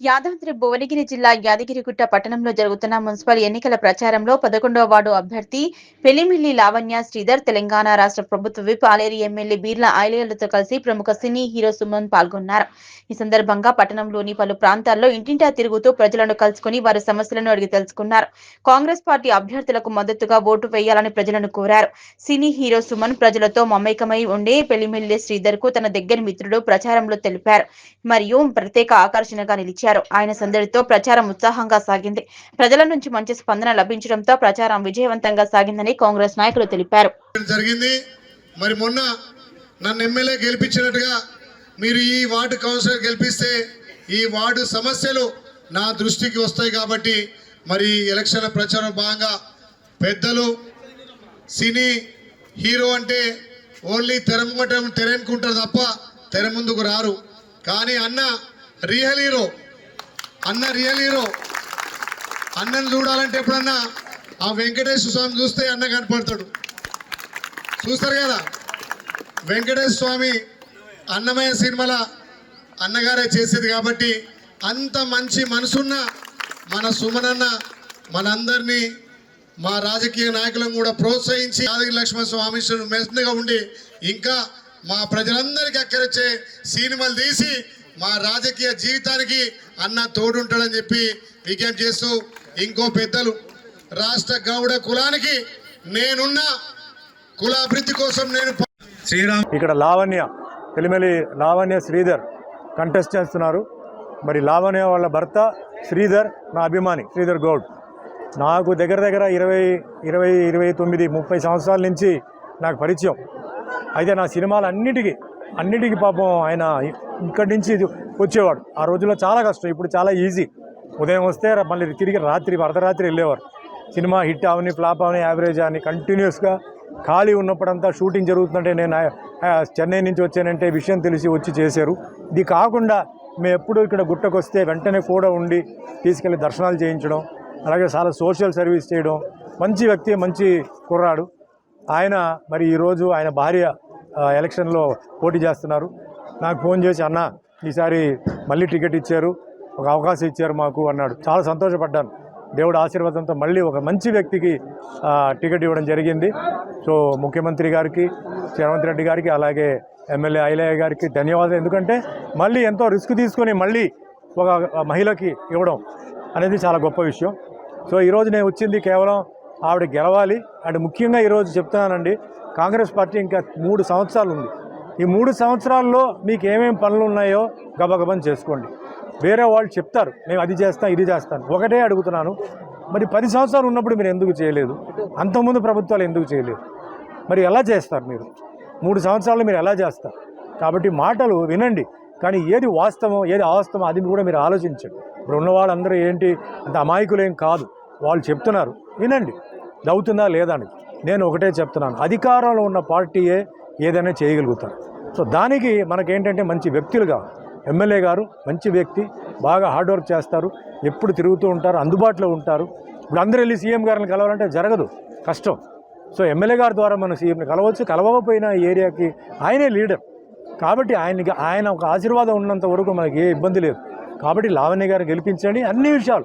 యాదాద్రి భువనగిరి జిల్లా యాదగిరిగుట్ట పట్టణంలో జరుగుతున్న మున్సిపల్ ఎన్నికల ప్రచారంలో పదకొండవ వార్డు అభ్యర్థి పెళ్ళిమిల్లి లావణ్య శ్రీధర్ తెలంగాణ రాష్ట్ర ప్రభుత్వ విప్ ఆలేరి ఎమ్మెల్యే బీర్ల ఆయలతో కలిసి ప్రముఖ సినీ హీరో సుమన్ పాల్గొన్నారు. ఈ సందర్భంగా పట్టణంలోని పలు ప్రాంతాల్లో ఇంటింటా తిరుగుతూ ప్రజలను కలుసుకుని వారి సమస్యలను అడిగి తెలుసుకున్నారు. కాంగ్రెస్ పార్టీ అభ్యర్థులకు మద్దతుగా ఓటు వేయాలని ప్రజలను కోరారు. సినీ హీరో సుమన్ ప్రజలతో మమేకమై ఉండే పెళ్ళిమిల్లి శ్రీధర్కు తన దగ్గర మిత్రుడు ప్రచారంలో తెలిపారు. మరియు ప్రత్యేక ఆకర్షణగా నిలిచారు. ఆయన సందడితో ప్రచారం ఉత్సాహంగా సాగింది. ప్రజల నుంచి మంచి స్పందన లభించడంతో ప్రచారం విజయవంతంగా సాగిందని కాంగ్రెస్ నాయకులు తెలిపారు. జరిగింది. మరి మొన్న నన్ను ఎమ్మెల్యే గెలిపించినట్టుగా మీరు ఈ వార్డు కౌన్సిలర్ గెలిపిస్తే ఈ వార్డు సమస్యలు నా దృష్టికి వస్తాయి కాబట్టి మరి ఎలక్షన్ల ఎలక్షన్ ప్రచారం భాగంగా పెద్దలు సినీ హీరో అంటే ఓన్లీ తెర ముంగట తెరనుకుంటారు తప్ప తెర ముందుకు రారు. కానీ అన్న రియల్ హీరో అన్న రియల్ హీరో అన్నను చూడాలంటే ఎప్పుడన్నా ఆ వెంకటేశ్వర స్వామి చూస్తే అన్న కనపడతాడు. చూస్తారు కదా? వెంకటేశ్వర స్వామి అన్నమయ్య సినిమాల అన్నగారే చేసేది కాబట్టి అంత మంచి మనసున్న మన సుమనన్న మనందరినీ మా రాజకీయ నాయకులను కూడా ప్రోత్సహించి యాదగిరి లక్ష్మణ స్వామి మెస్గా ఉండి ఇంకా మా ప్రజలందరికీ అక్కరొచ్చే సినిమాలు తీసి మా రాజకీయ జీవితానికి అన్న తోడుంటాడని చెప్పి విజ్ఞప్తి చేస్తూ ఇంకో పెద్దలు రాష్ట్ర గౌడ కులానికి నేనున్న కుల అభివృద్ధి కోసం నేను శ్రీరామ్. ఇక్కడ లావణ్య తెలిమెలి లావణ్య శ్రీధర్ కంటెస్ట్ చేస్తున్నారు. మరి లావణ్య వాళ్ళ భర్త శ్రీధర్ నా అభిమాని శ్రీధర్ గౌడ్. నాకు దగ్గర దగ్గర ఇరవై ఇరవై ఇరవై తొమ్మిది ముప్పై సంవత్సరాల నుంచి నాకు పరిచయం. అయితే నా సినిమాలు అన్నిటికీ పాపం ఆయన ఇక్కడి నుంచి వచ్చేవాడు. ఆ రోజుల్లో చాలా కష్టం ఇప్పుడు చాలా ఈజీ. ఉదయం వస్తే మళ్ళీ తిరిగి రాత్రి అర్ధరాత్రి వెళ్ళేవారు. సినిమా హిట్ అవని ఫ్లాప్ అవని యావరేజ్ అని కంటిన్యూస్గా ఖాళీ ఉన్నప్పుడంతా షూటింగ్ జరుగుతుందంటే నేను ఆ- చెన్నై నుంచి వచ్చానంటే విషయం తెలిసి వచ్చి చేశారు. ఇది కాకుండా మేము ఎప్పుడు ఇక్కడ గుట్టకు వస్తే వెంటనే కూడా ఉండి తీసుకెళ్ళి దర్శనాలు చేయించడం అలాగే చాలా సోషల్ సర్వీస్ చేయడం. మంచి వ్యక్తి మంచి కుర్రాడు. ఆయన మరి ఈరోజు ఆయన భార్య ఎలక్షన్లో పోటీ చేస్తున్నారు. నాకు ఫోన్ చేసి అన్న ఈసారి మళ్ళీ టికెట్ ఇచ్చారు ఒక అవకాశం ఇచ్చారు మాకు అన్నాడు. చాలా సంతోషపడ్డాను. దేవుడు ఆశీర్వాదంతో మళ్ళీ ఒక మంచి వ్యక్తికి టికెట్ ఇవ్వడం జరిగింది. సో ముఖ్యమంత్రి గారికి రేవంత్ రెడ్డి గారికి అలాగే ఎమ్మెల్యే ఐలయ్య గారికి ధన్యవాదాలు. ఎందుకంటే మళ్ళీ ఎంతో రిస్క్ తీసుకొని మళ్ళీ ఒక మహిళకి ఇవ్వడం అనేది చాలా గొప్ప విషయం. సో ఈరోజు నేను వచ్చింది కేవలం ఆవిడ గెలవాలి. అండ్ ముఖ్యంగా ఈరోజు చెప్తున్నానండి కాంగ్రెస్ పార్టీ ఇంకా మూడు సంవత్సరాలు ఉంది. ఈ మూడు సంవత్సరాల్లో మీకు ఏమేమి పనులు ఉన్నాయో గబగబని చేసుకోండి. వేరే వాళ్ళు చెప్తారు నేను అది చేస్తాను ఇది చేస్తాను ఒకటే అడుగుతున్నాను. మరి పది సంవత్సరాలు ఉన్నప్పుడు మీరు ఎందుకు చేయలేదు? అంతకుముందు ప్రభుత్వాలు ఎందుకు చేయలేదు? మరి ఎలా చేస్తారు మీరు? మూడు సంవత్సరాలు మీరు ఎలా చేస్తారు? కాబట్టి మాటలు వినండి కానీ ఏది వాస్తవం ఏది అవాస్తవం అది కూడా మీరు ఆలోచించండి. ఇప్పుడు ఉన్న వాళ్ళందరూ ఏంటి అంత అమాయకులేం కాదు. వాళ్ళు చెప్తున్నారు వినండి. అవుతుందా లేదా అని. నేను ఒకటే చెప్తున్నాను. అధికారంలో ఉన్న పార్టీయే ఏదైనా చేయగలుగుతారు. సో దానికి మనకేంటంటే మంచి వ్యక్తులుగా ఎమ్మెల్యే గారు మంచి వ్యక్తి బాగా హార్డ్ వర్క్ చేస్తారు ఎప్పుడు తిరుగుతూ ఉంటారు అందుబాటులో ఉంటారు. ఇప్పుడు అందరూ వెళ్ళి సీఎం గారిని కలవాలంటే జరగదు కష్టం. సో ఎమ్మెల్యే గారి ద్వారా మనం సీఎంని కలవచ్చు కలవకపోయినా ఏరియాకి ఆయనే లీడర్. కాబట్టి ఆయనకి ఆయన ఒక ఆశీర్వాదం ఉన్నంత వరకు మనకి ఏ ఇబ్బంది లేదు. కాబట్టి లావణ్య గారిని గెలిపించండి అన్ని విషయాలు.